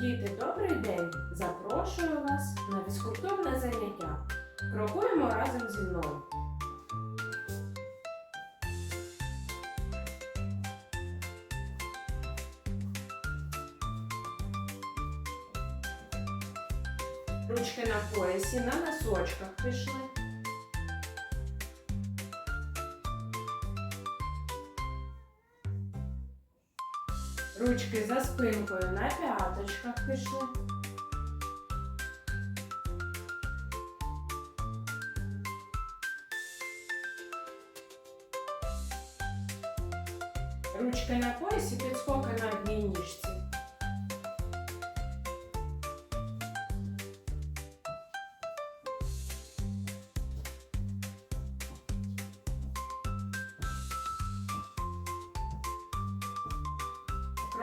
Діти, добрий день! Запрошую вас на фізкультурне заняття. Крокуємо разом зі мною. Ручки на поясі, на носочках пішли. Ручки за спинкою на п'яточках пішли. Ручки на поясі, підскоки на одній ніжці.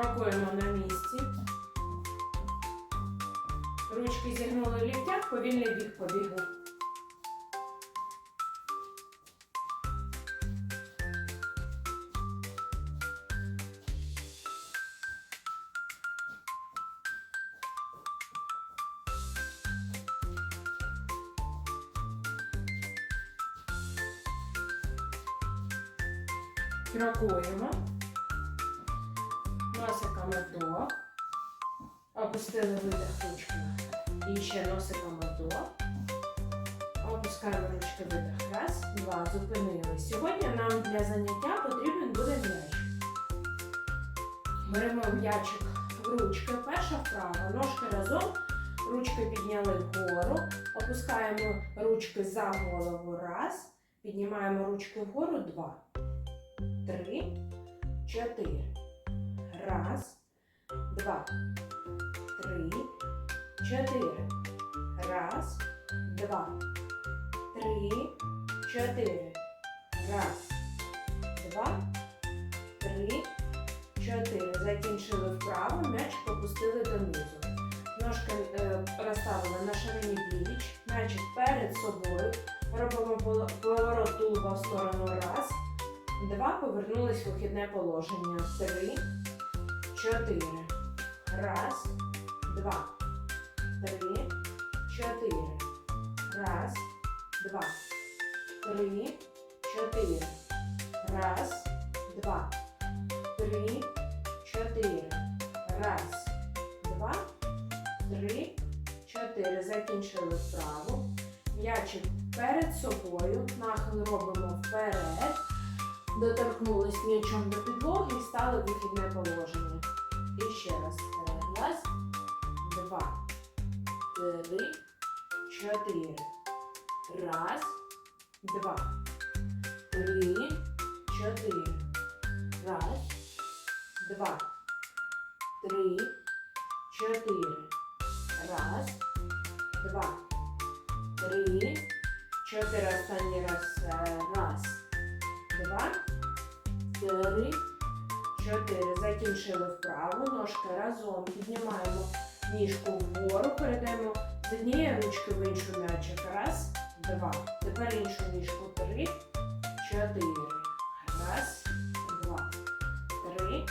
Крокуємо на місці. Ручки зігнули в ліктях, повільний біг побігли. Крокуємо. Носиками вдох. Опустили видих ручками. І ще носиками вдох. Опускаємо ручки видих. Раз, два, зупинили. Сьогодні нам для заняття потрібен буде м'яч. Беремо м'ячик в ручки. Перша вправа. Ножки разом. Ручки підняли вгору. Опускаємо ручки за голову. Раз. Піднімаємо ручки вгору. Два. Три. Чотири. Раз, два, три, чотири. Раз, два, три, чотири. Раз, два, три, чотири. Закінчили вправо, м'яч попустили донизу. Ножки е, розставили на ширині пліч, м'ячик перед собою. Робимо поворот тулуба в сторону. Раз, два, повернулись в вихідне положення. Три, чотири. Раз, два, три, чотири. Раз, два, три, чотири. Раз, два, три, чотири. Раз, два, три, чотири. Закінчили вправу. М'ячик перед собою. Нахил робимо вперед. Доторкнулись м'ячом до підлоги і стали вихідне положення. Чотири. Раз, два, три, чотири. Раз, два, три, чотири. Раз, два, три, чотири. Останній раз. Е, Раз, два, три, чотири. Закінчили вправу. Ножки разом. Піднімаємо ніжку вгору. Передаємо з однієї ручки в іншу м'ячик. Раз, два. Тепер іншу ніжку. Три, чотири. Раз, два, три,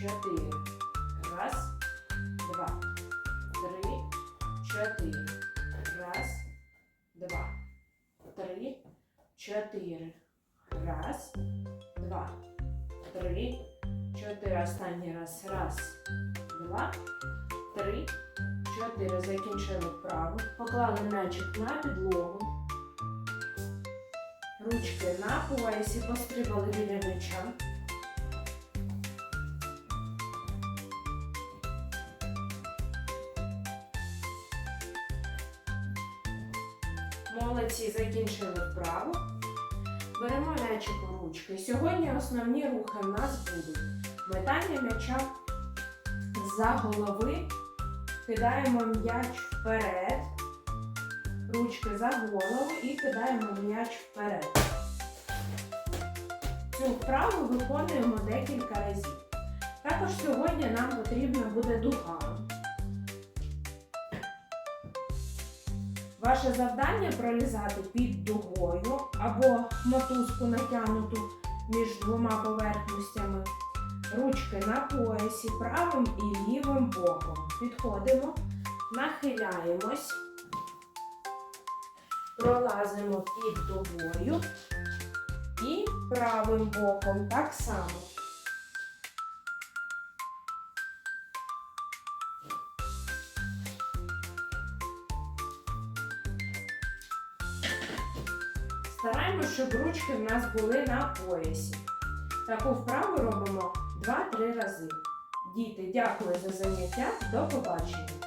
чотири. Раз, два, три, чотири. Раз, два, три, чотири. Раз, два, три, чотири. Останній раз. Раз, два, три, чотири. Закінчили вправу. Поклали м'ячик на підлогу. Ручки на поясі, пострибали біля м'яча. Молодці, закінчили вправу. Беремо м'ячик у ручки. Сьогодні основні рухи в нас будуть метання м'яча за голови, кидаємо м'яч вперед, ручки за голову і кидаємо м'яч вперед. Цю вправу виконуємо декілька разів. Також сьогодні нам потрібна буде дуга. Ваше завдання пролізати під дугою або мотузку натягнуту між двома поверхностями. Ручки на поясі правим і лівим боком. Підходимо, нахиляємось, пролазимо під дугою і правим боком так само. Стараємося, щоб ручки в нас були на поясі. Таку вправу робимо 2-3 рази. Діти, дякую за заняття. До побачення.